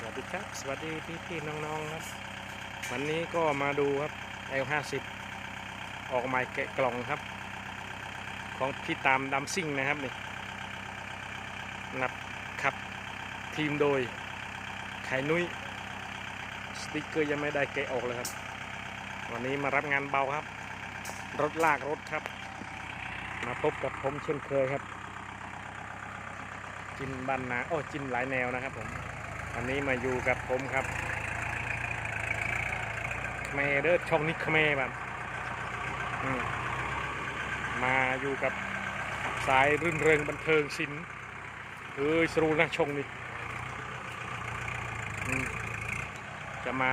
สวัสดีครับ สวัสดีพี่พี่ๆน้องๆครับ วันนี้ก็มาดูครับ L50 ออกใหมายแกะกล่องครับ ของพี่ตามดัมซิ่งนะครับนี่นับขับทีมโดยไข่นุ้ยสติกเกอร์ยังไม่ได้แกะออกเลยครับ วันนี้มารับงานเบาครับ รถลากรถครับ มาพบกับผมเช่นเคยครับจินบันนาโอ้จินหลายแนวนะครับผม วันนี้มาอยู่กับผมครับเมเดอร์ช่องนิคเมบันอืมาอยู่กับสายรื่นเริงบันเทิงศิลป์เอ้ยสรูนะชงนี่จะมา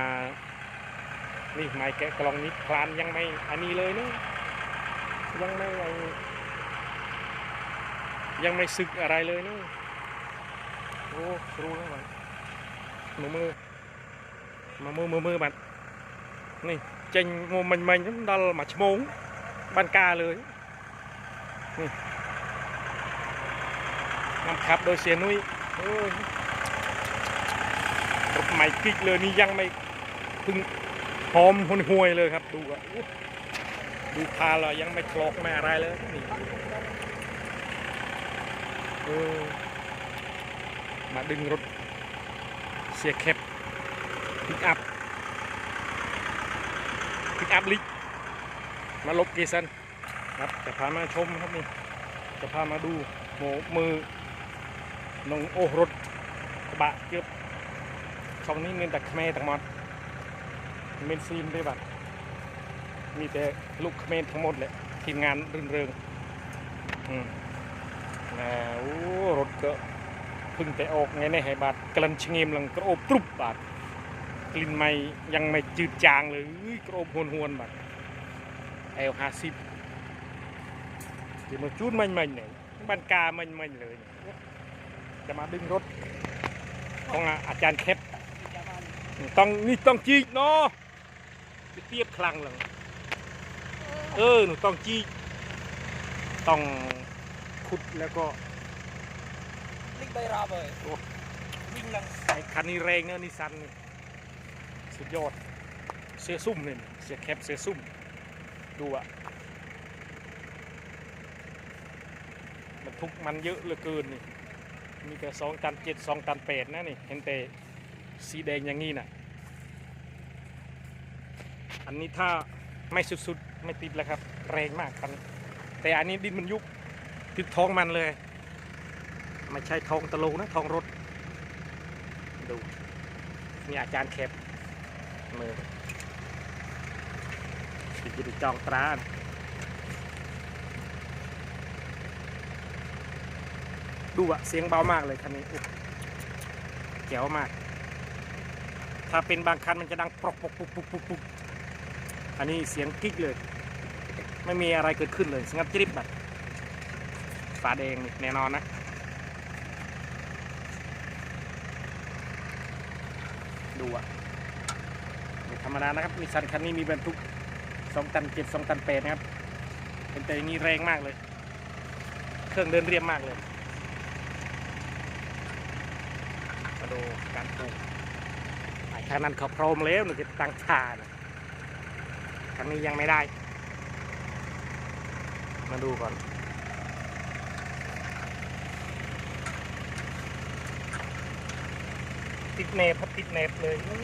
นี่ไม้แกะกล่องนี้พลานยังไม่อันนี้เลยเนอะยังไม่ยังไม่สึกอะไรเลยเนอะโอ้สรูแล้วมัน มือมือมามือมือมือบัดนี่เจงงู mình mình nó đal mà chmốn ban ca เลยนี่นำขับโดยเสียนุ้ยรถใหม่กิ๊กเลยนี่ยังไม่พึ่งหอมหุนห่วยเลยครับดูอะดูพาเรายังไม่คลอกไม่อะไรเลยนี่มาดึงรถ เสียแคปพิกอัพพิกอัพลิกมาลบเกซันครับจะพามาชมครับนี่จะพามาดูโหมมือนองโอ้รถกระบะเกือบช่องนี้มีแต่เขมรทั้งหมดเมนซีนด้วยบัดมีแต่ลูกเขมรทั้งหมดเลยทีมงานรื่นเริงอืมนะโอ้รถก็เพึ่งแต่ออกไงในให้บาดกลันชะเงมหลังกระโอบตรุบบาดกลิ่นไม่ยังไม่จืดจางเลยกระโอบหวนหวนบาดเอลห้าสิบเดี๋ยวมาจูดมันมันเนี่ยบันกามันมันเลย จะมาดึงรถของอาจารย์แคปต้องนี่ต้องจีเนาะไปเทียบคลังหลังเออหนูต้องจีต้องขุดแล้วก็ ลิงใบราบเลยโอ้ วิ่งลังไอ้คันนี้แรงเนอะนิสสันนี่สุดยอด เสือซุ่มเนี่ยเสือแคปเสือซุ่ม ดูอะมันทุกมันเยอะเหลือเกินนี่ มีแต่สองตันเจ็ดสองตันแปดนะนี่เห็นแต่สีแดงอย่างนี้น่ะ อันนี้ถ้าไม่สุดๆ ไม่ติดแล้วครับ แรงมากคันแต่อันนี้ดินมันยุบติดท้องมันเลย ไม่ใช่ทองตะลุนะทองรถ ดูนี่อาจารย์แคปมือติดอยู่ในจองตรานดูอะเสียงเบามากเลยคันนี้อุ๊ยแจ๋วมาก ถ้าเป็นบางคันมันจะดังปรกปกปุกปุกปุกปุกอันนี้เสียงกิ๊กเลย ไม่มีอะไรเกิดขึ้นเลยสงับจริบแบบฝาแดงแน่นอนนะ ดูอะไม่ธรรมดานะครับนิสสันคันนี้มีบรรทุกสองตันเจ็ดสองตันแปดนะครับ เป็นแต่อย่างนี้แรงมากเลย เครื่องเดินเรียบมากเลยมาดูการปลูกไอ้คันนั้นเขาพร้อมแล้วหนูจะตั้งชานะคันนี้ยังไม่ได้ มาดูก่อน ติดเนบครับติดเนบเลยโอ้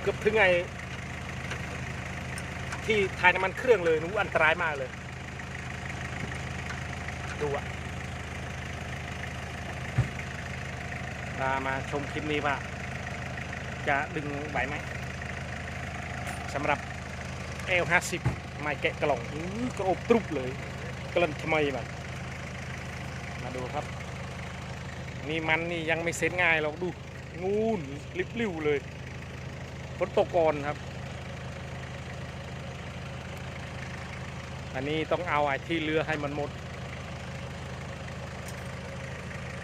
เกือบถึงไงที่ถ่ายน้ำมันเครื่องเลยนู้อันตรายมากเลย ดูอะมามาชมคลิปนี้ว่า จะดึงไหวไหมสำหรับ L50 ไม้แกะกล่องอกระอบตรุบเลยกลันทำไมแบบมาดูครับ นี่มันนี่ยังไม่เซ็ตง่ายหรอกดูงูนลิบลิ่วเลยฝนตกก่อนครับ อันนี้ต้องเอาไอ้ที่เรือให้มันหมด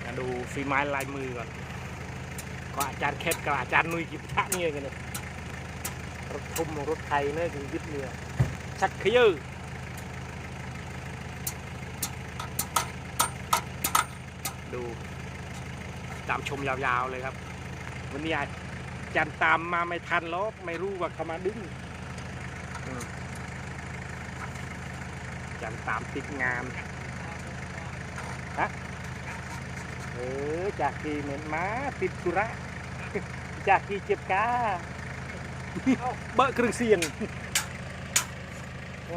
มาดูฝีไม้ลายมือก่อนก็อาจารย์แคทกับอาจารย์นุ้ยกิบชะเนี่ยกันเลยรถทุ่มรถไทยเนี่ยถึงยึดเรือชักขยือดู ตามชมยาวๆเลยครับ วันนี้อาจารย์ตามมาไม่ทันหรอกไม่รู้ว่าเขามาดึงอาจารย์ตามติดงานฮะเออจากที่เหม็นมาติดธุระจากที่เจ็บกาเบอะเครื่องเสียง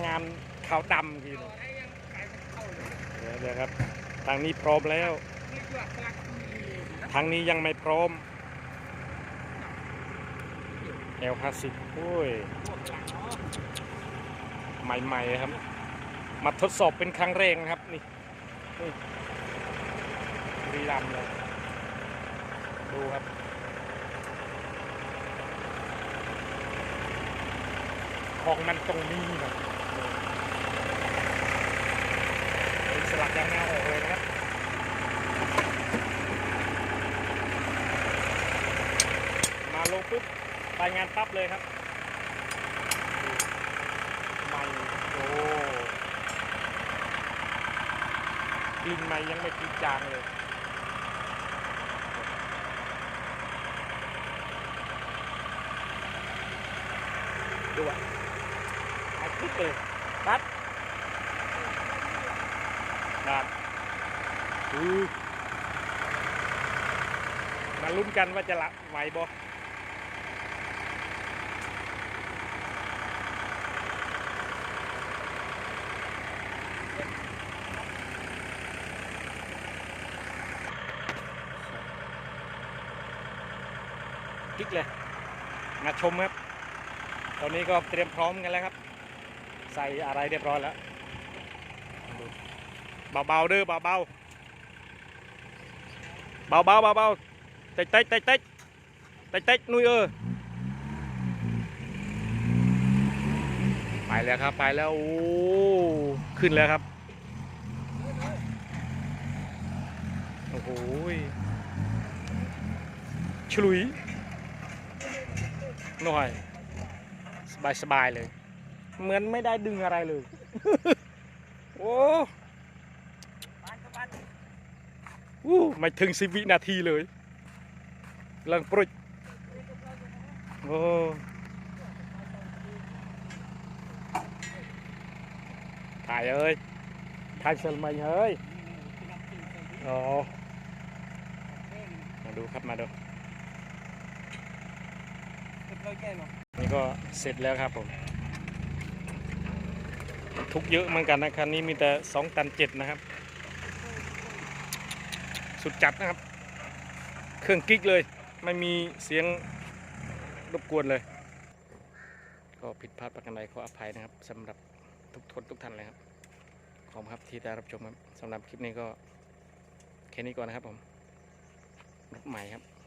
งานขาวดำทีเดียวเดี๋ยวครับ ทางนี้พร้อมแล้ว ทางนี้ยังไม่พร้อม L ห้าสิบโอ้ย ใหม่ๆครับ มาทดสอบเป็นครั้งแรกนะครับ นี่นี่รีรัมเลย ดูครับของมันตรงนี้นะสลักยางแนวออก ปุ๊บไปงานปั๊บเลยครับไม่โอ้กลินไม่ยังไม่ติดจางเลยดูอะมาคลิปเลยตัดตัดอือมาลุ้นกันว่าจะละไหวบ่ คลิกเลยมาชมครับ ตอนนี้ก็เตรียมพร้อมกันแล้วครับ ใส่อะไรเรียบร้อยแล้วดูเบาๆเด้อเบาๆเบาๆเบาๆเต็กเต็กเต็กเต็กเต็กเต็กนุ้ยเออไปแล้วครับไปแล้วโอ้ขึ้นแล้วครับโอ้โหฉลุย หน่อยสบายสบายๆเลย เหมือนไม่ได้ดึงอะไรเลย โอ้อู้ไม่ถึงสิบวินาทีเลยกำลังปรุดโอ้ถ่ายเอ้ยถ่ายเซลมันเอ้ยโอ้มาดูครับมาดู นี่ก็เสร็จแล้วครับผม ทุกเยอะเหมือนกันนะคันนี้มีแต่2ตันเจ็ดนะครับ สุดจัดนะครับ เครื่องกิ๊กเลย ไม่มีเสียงรบกวนเลย ก็ผิดพลาดประการใดขออภัยนะครับสำหรับทุกคนทุกท่านเลยครับ ขอบคุณครับที่ได้รับชมครับสำหรับคลิปนี้ก็แค่นี้ก่อนนะครับผมรถใหม่ครับ